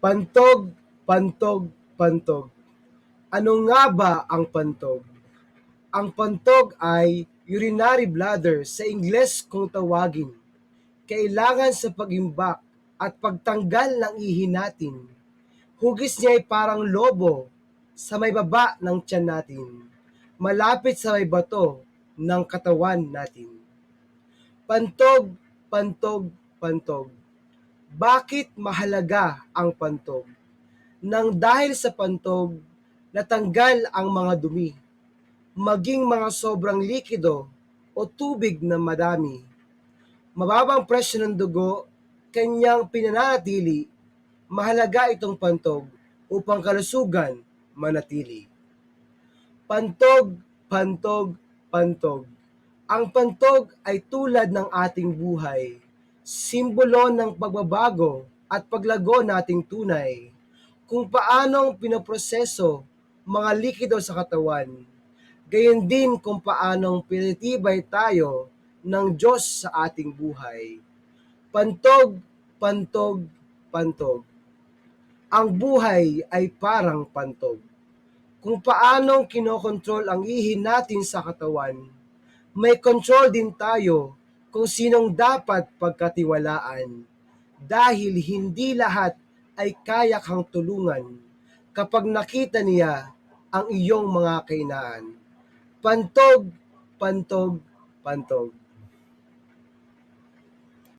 Pantog, pantog, pantog. Ano nga ba ang pantog? Ang pantog ay urinary bladder sa Ingles kung tawagin. Kailangan sa pagimbak at pagtanggal ng ihi natin. Hugis niya ay parang lobo sa may baba ng tiyan natin, malapit sa may bato ng katawan natin. Pantog, pantog, pantog. Bakit mahalaga ang pantog? Nang dahil sa pantog, natanggal ang mga dumi, maging mga sobrang likido o tubig na madami. Mababang presyo ng dugo, kanyang pinanatili, mahalaga itong pantog upang kalusugan manatili. Pantog, pantog, pantog. Ang pantog ay tulad ng ating buhay, simbolo ng pagbabago at paglago nating tunay, kung paanong pinoproseso mga likido sa katawan, gayon din kung paanong pinitibay tayo ng Diyos sa ating buhay. Pantog, pantog, pantog. Ang buhay ay parang pantog. Kung paanong kinokontrol ang ihi natin sa katawan, may control din tayo kung sinong dapat pagkatiwalaan. Dahil hindi lahat ay kaya kang tulungan kapag nakita niya ang iyong mga kainaan. Pantog, pantog, pantog.